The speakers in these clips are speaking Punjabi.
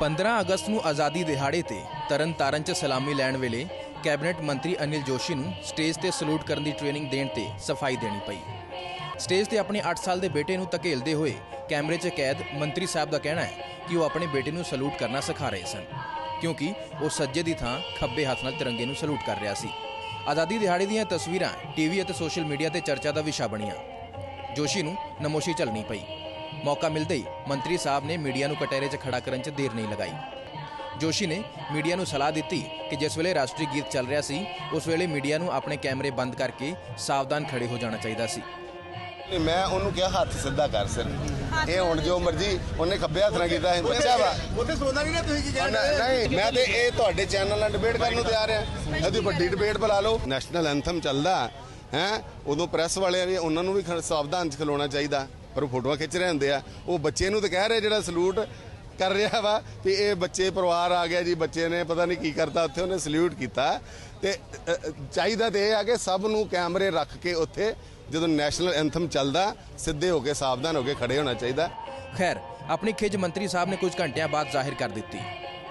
15 ਅਗਸਤ ਨੂੰ ਆਜ਼ਾਦੀ ਦਿਹਾੜੇ ਤੇ ਤਰਨਤਾਰਨ 'ਚ ਸਲਾਮੀ ਲੈਣ ਵੇਲੇ ਕੈਬਨਿਟ ਮੰਤਰੀ ਅਨਿਲ ਜੋਸ਼ੀ ਨੂੰ ਸਟੇਜ ਤੇ ਸਲੂਟ ਕਰਨ ਦੀ ਟ੍ਰੇਨਿੰਗ ਦੇਣ ਤੇ ਸਫ਼ਾਈ ਦੇਣੀ ਪਈ। ਸਟੇਜ ਤੇ ਆਪਣੇ 8 ਸਾਲ ਦੇ ਬੇਟੇ ਨੂੰ ਧਕੇਲਦੇ ਹੋਏ ਕੈਮਰੇ 'ਚ ਕੈਦ ਮੰਤਰੀ ਸਾਹਿਬ ਦਾ ਕਹਿਣਾ ਹੈ ਕਿ ਉਹ ਆਪਣੇ ਬੇਟੇ ਨੂੰ ਸਲੂਟ ਕਰਨਾ ਸਿਖਾ ਰਹੇ ਸਨ, ਕਿਉਂਕਿ ਉਹ ਸੱਜੇ ਦੀ ਥਾਂ ਖੱਬੇ ਹੱਥ ਨਾਲ ਤਿਰੰਗੇ ਨੂੰ ਸਲੂਟ ਕਰ ਰਿਹਾ ਸੀ। ਆਜ਼ਾਦੀ ਦਿਹਾੜੇ ਦੀਆਂ ਤਸਵੀਰਾਂ, ਟੀਵੀ ਅਤੇ ਸੋਸ਼ਲ ਮੀਡੀਆ ਤੇ ਚਰਚਾ ਦਾ ਵਿਸ਼ਾ ਬਣੀਆਂ। ਜੋਸ਼ੀ ਨੂੰ ਨਮੋਸ਼ੀ ਝੱਲਣੀ ਪਈ। ਮੌਕਾ ਮਿਲਦੇ ਹੀ ਮੰਤਰੀ ਸਾਹਿਬ ਨੇ ਮੀਡੀਆ ਨੂੰ ਕਟਹਿਰੇ 'ਚ ਖੜਾ ਕਰਨ 'ਚ ਦੇਰ ਨਹੀਂ ਲਗਾਈ। ਜੋਸ਼ੀ ਨੇ ਮੀਡੀਆ ਨੂੰ ਸਲਾਹ ਦਿੱਤੀ ਕਿ ਜਿਸ ਵੇਲੇ ਰਾਸ਼ਟਰੀ ਗੀਤ ਚੱਲ ਰਿਹਾ ਸੀ ਉਸ ਵੇਲੇ ਮੀਡੀਆ ਨੂੰ ਆਪਣੇ ਕੈਮਰੇ ਬੰਦ ਕਰਕੇ ਸਾਵਧਾਨ ਖੜੇ ਹੋ ਜਾਣਾ ਚਾਹੀਦਾ ਸੀ। ਮੈਂ ਉਹਨੂੰ ਕਿਹਾ ਹੱਥ ਸਿੱਧਾ ਕਰ ਸਿਰ। ਇਹ ਹੁਣ ਜੋ ਮਰਜ਼ੀ ਉਹਨੇ ਖੱਬੇ ਹੱਥ ਨਾਲ ਕੀਤਾ ਹੈ ਬੱਚਾ ਵਾ। ਉੱਥੇ ਸੋਦਾ ਨਹੀਂ ਨਾ ਤੁਸੀਂ ਕੀ ਕਹਿ ਨਹੀਂ ਨਹੀਂ, ਮੈਂ ਤੇ ਇਹ ਤੁਹਾਡੇ ਚੈਨਲ ਨਾਲ ਡਿਬੇਟ ਕਰਨ ਨੂੰ ਤਿਆਰ ਆ ਇਹਦੀ ਵੱਡੀ ਡਿਬੇਟ ਬੁਲਾ ਲਓ। ਨੈਸ਼ਨਲ ਐਂਥਮ ਚੱਲਦਾ ਹੈ? ਉਦੋਂ ਪ੍ਰੈਸ ਵਾਲਿਆਂ ਵੀ ਉਹਨਾਂ ਨੂੰ ਵੀ ਸਾਵਧਾਨ ਚ ਖਲੋਣਾ ਚਾਹੀਦਾ। ਪਰ ਉਹ ਫੋਟੋਆਂ ਖਿੱਚ ਰਹੇ ਹੁੰਦੇ ਆ। ਉਹ ਬੱਚੇ ਨੂੰ ਤਾਂ ਕਹਿ ਰਹੇ ਜਿਹੜਾ ਸਲੂਟ ਕਰ ਰਿਹਾ ਵਾ ਵੀ ਇਹ ਬੱਚੇ ਪਰਿਵਾਰ ਆ ਗਿਆ ਜੀ ਬੱਚੇ ਨੇ ਪਤਾ ਨਹੀਂ ਕੀ ਕਰਤਾ ਉੱਥੇ ਉਹਨੇ ਸਲੂਟ ਕੀਤਾ। ਤੇ ਚਾਹੀਦਾ ਤੇ ਇਹ ਆ ਕਿ ਸਭ ਨੂੰ ਕੈਮਰੇ ਰੱਖ ਕੇ ਉੱਥੇ ਜਦੋਂ ਨੈਸ਼ਨਲ ਐਂਥਮ ਚੱਲਦਾ ਸਿੱਧੇ ਹੋ ਕੇ ਸਾਵਧਾਨ ਹੋ ਕੇ ਖੜੇ ਹੋਣਾ ਚਾਹੀਦਾ। ਖੈਰ ਆਪਣੀ ਖਿਜ ਮੰਤਰੀ ਸਾਹਿਬ ਨੇ ਕੁਝ ਘੰਟਿਆਂ ਬਾਅਦ ਜ਼ਾਹਿਰ ਕਰ ਦਿੱਤੀ।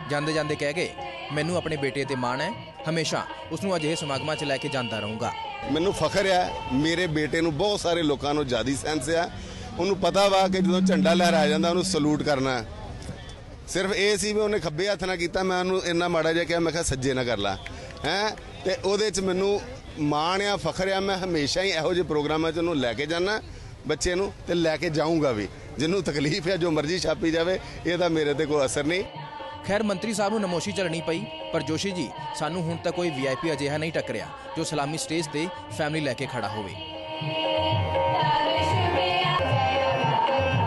ਜਾਂਦੇ ਜਾਂਦੇ ਕਹਿ ਗਏ ਮੈਨੂੰ ਆਪਣੇ ਬੇਟੇ ਤੇ ਮਾਣ ਹੈ ਹਮੇਸ਼ਾ ਉਸ ਨੂੰ ਅਜਿਹੇ ਸਮਾਗਮਾਂ 'ਚ ਲੈ ਕੇ ਜਾਂਦਾ ਰਹੂੰਗਾ। ਮੈਨੂੰ ਫਖਰ ਹੈ ਮੇਰੇ ਬੇਟੇ ਨੂੰ ਬਹੁਤ ਸਾਰੇ ਲੋਕਾਂ ਨੂੰ ਜਿਆਦੀ ਸੈਂਸ ਆ। ਉਹਨੂੰ ਪਤਾ ਵਾ ਕਿ ਜਦੋਂ ਝੰਡਾ ਲਹਿਰਾਇਆ ਜਾਂਦਾ, ਉਹਨੂੰ ਸਲੂਟ ਕਰਨਾ। ਸਿਰਫ ਇਹ ਸੀ ਵੀ ਉਹਨੇ ਖੱਬੇ ਹੱਥ ਨਾਲ ਕੀਤਾ, ਮੈਂ ਉਹਨੂੰ ਇੰਨਾ ਮਾੜਾ ਜਿਹਾ ਕਿਹਾ, ਮੈਂ ਕਿਹਾ ਸੱਜੇ ਨਾ ਕਰ ਲਾ। ਹੈ? ਤੇ ਉਹਦੇ 'ਚ ਮੈਨੂੰ ਮਾਣ ਆ, ਫਖਰ ਆ, ਮੈਂ ਹਮੇਸ਼ਾ ਹੀ ਇਹੋ ਜਿਹੇ ਪ੍ਰੋਗਰਾਮਾਂ 'ਚ ਉਹਨੂੰ ਲੈ ਕੇ ਜਾਣਾ ਬੱਚੇ ਨੂੰ, ਤੇ ਲੈ ਕੇ ਜਾਊਂਗਾ ਵੀ। ਜਿਹਨੂੰ ਤਕਲੀਫ ਹੈ ਜੋ ਮਰਜ਼ੀ ਛਾਪੀ ਜਾਵੇ, ਇਹਦਾ ਮੇਰੇ ਤੇ ਕੋਈ ਅਸਰ ਨਹੀਂ। ਖੈਰ, ਮੰਤਰੀ ਸਾਹਿਬ ਨੂੰ ਨਮੋਸ਼ੀ ਚੱਲਣੀ ਪਈ, ਪਰ ਜੋਸ਼ੀ ਜੀ, ਸਾਨੂੰ ਹੁਣ ਤੱਕ ਕੋਈ ਵੀਆਈਪੀ ਅਜਿਹਾ ਨਹੀਂ ਟੱਕਰਿਆ, ਜੋ ਸਲਾਮੀ ਸਟੇਜ ਤੇ ਫੈਮਿਲੀ ਲੈ ਕੇ ਖੜਾ ਹੋਵੇ। Thank you.